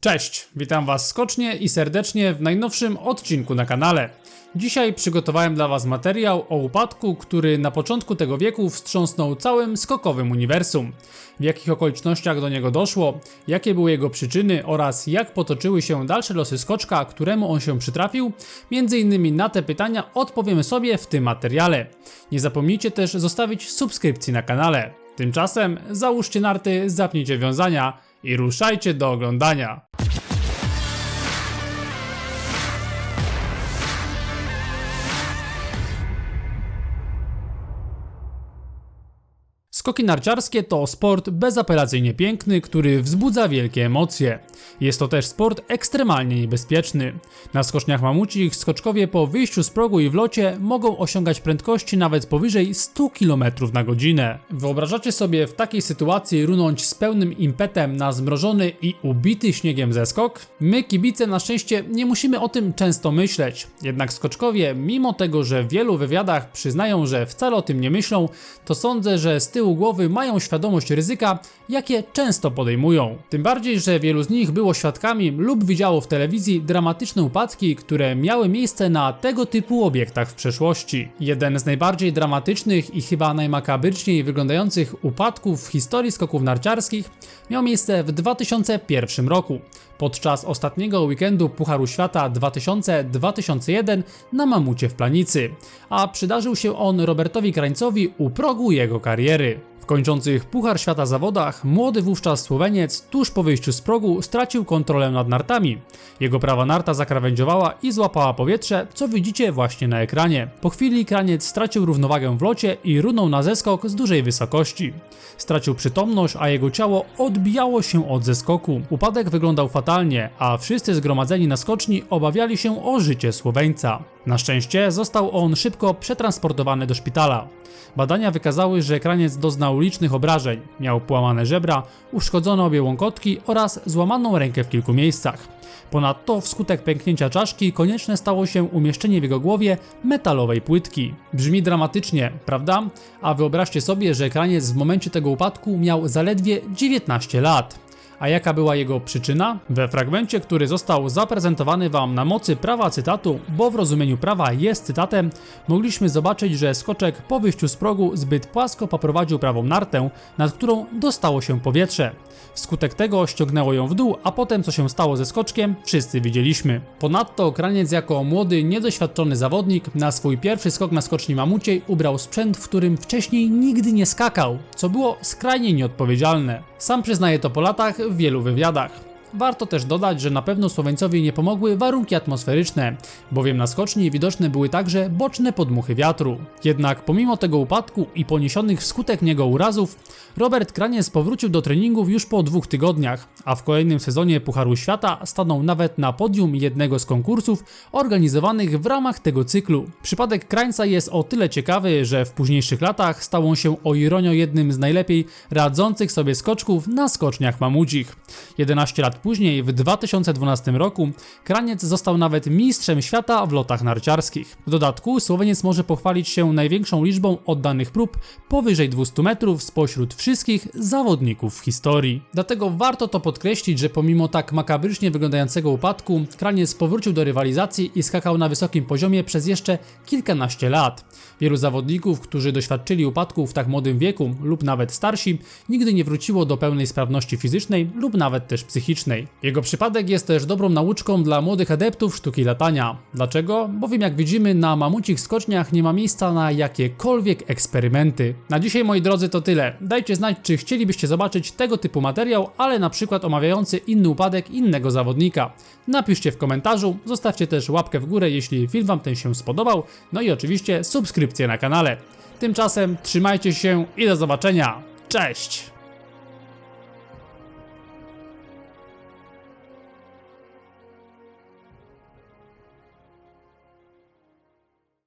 Cześć, witam Was skocznie i serdecznie w najnowszym odcinku na kanale. Dzisiaj przygotowałem dla Was materiał o upadku, który na początku tego wieku wstrząsnął całym skokowym uniwersum. W jakich okolicznościach do niego doszło, jakie były jego przyczyny oraz jak potoczyły się dalsze losy skoczka, któremu on się przytrafił, między innymi na te pytania odpowiemy sobie w tym materiale. Nie zapomnijcie też zostawić subskrypcji na kanale. Tymczasem załóżcie narty, zapnijcie wiązania i ruszajcie do oglądania. Skoki narciarskie to sport bezapelacyjnie piękny, który wzbudza wielkie emocje. Jest to też sport ekstremalnie niebezpieczny. Na skoczniach mamucich skoczkowie po wyjściu z progu i w locie mogą osiągać prędkości nawet powyżej 100 km na godzinę. Wyobrażacie sobie w takiej sytuacji runąć z pełnym impetem na zmrożony i ubity śniegiem zeskok? My, kibice, na szczęście nie musimy o tym często myśleć. Jednak skoczkowie, mimo tego, że w wielu wywiadach przyznają, że wcale o tym nie myślą, to sądzę, że z tyłu głowy mają świadomość ryzyka, jakie często podejmują. Tym bardziej, że wielu z nich było świadkami lub widziało w telewizji dramatyczne upadki, które miały miejsce na tego typu obiektach w przeszłości. Jeden z najbardziej dramatycznych i chyba najmakabryczniej wyglądających upadków w historii skoków narciarskich miał miejsce w 2001 roku podczas ostatniego weekendu Pucharu Świata 2000-2001 na Mamucie w Planicy, a przydarzył się on Robertowi Krańcowi u progu jego kariery. Kończących Puchar Świata zawodach młody wówczas Słoweniec tuż po wyjściu z progu stracił kontrolę nad nartami. Jego prawa narta zakrawędziowała i złapała powietrze, co widzicie właśnie na ekranie. Po chwili kraniec stracił równowagę w locie i runął na zeskok z dużej wysokości. Stracił przytomność, a jego ciało odbijało się od zeskoku. Upadek wyglądał fatalnie, a wszyscy zgromadzeni na skoczni obawiali się o życie Słoweńca. Na szczęście został on szybko przetransportowany do szpitala. Badania wykazały, że kraniec doznał licznych obrażeń. Miał połamane żebra, uszkodzone obie łąkotki oraz złamaną rękę w kilku miejscach. Ponadto wskutek pęknięcia czaszki konieczne stało się umieszczenie w jego głowie metalowej płytki. Brzmi dramatycznie, prawda? A wyobraźcie sobie, że kraniec w momencie tego upadku miał zaledwie 19 lat. A jaka była jego przyczyna? We fragmencie, który został zaprezentowany Wam na mocy prawa cytatu, bo w rozumieniu prawa jest cytatem, mogliśmy zobaczyć, że skoczek po wyjściu z progu zbyt płasko poprowadził prawą nartę, nad którą dostało się powietrze. Wskutek tego ściągnęło ją w dół, a potem co się stało ze skoczkiem, wszyscy widzieliśmy. Ponadto Kraniec jako młody, niedoświadczony zawodnik na swój pierwszy skok na skoczni mamuciej ubrał sprzęt, w którym wcześniej nigdy nie skakał, co było skrajnie nieodpowiedzialne. Sam przyznaje to po latach w wielu wywiadach. Warto też dodać, że na pewno Słoweńcowi nie pomogły warunki atmosferyczne, bowiem na skoczni widoczne były także boczne podmuchy wiatru. Jednak pomimo tego upadku i poniesionych wskutek niego urazów, Robert Kraniec powrócił do treningów już po dwóch tygodniach, a w kolejnym sezonie Pucharu Świata stanął nawet na podium jednego z konkursów organizowanych w ramach tego cyklu. Przypadek Krańca jest o tyle ciekawy, że w późniejszych latach stał on się o ironio jednym z najlepiej radzących sobie skoczków na skoczniach mamudzich. 11 lat później, w 2012 roku, Kraniec został nawet mistrzem świata w lotach narciarskich. W dodatku Słoweniec może pochwalić się największą liczbą oddanych prób powyżej 200 metrów spośród wszystkich zawodników w historii. Dlatego warto to podkreślić, że pomimo tak makabrycznie wyglądającego upadku, Kraniec powrócił do rywalizacji i skakał na wysokim poziomie przez jeszcze kilkanaście lat. Wielu zawodników, którzy doświadczyli upadków w tak młodym wieku lub nawet starsi, nigdy nie wróciło do pełnej sprawności fizycznej lub nawet też psychicznej. Jego przypadek jest też dobrą nauczką dla młodych adeptów sztuki latania. Dlaczego? Bowiem jak widzimy na mamucich skoczniach nie ma miejsca na jakiekolwiek eksperymenty. Na dzisiaj moi drodzy to tyle. Dajcie znać czy chcielibyście zobaczyć tego typu materiał, ale na przykład omawiający inny upadek innego zawodnika. Napiszcie w komentarzu, zostawcie też łapkę w górę jeśli film wam ten się spodobał, no i oczywiście subskrypcję na kanale. Tymczasem trzymajcie się i do zobaczenia. Cześć!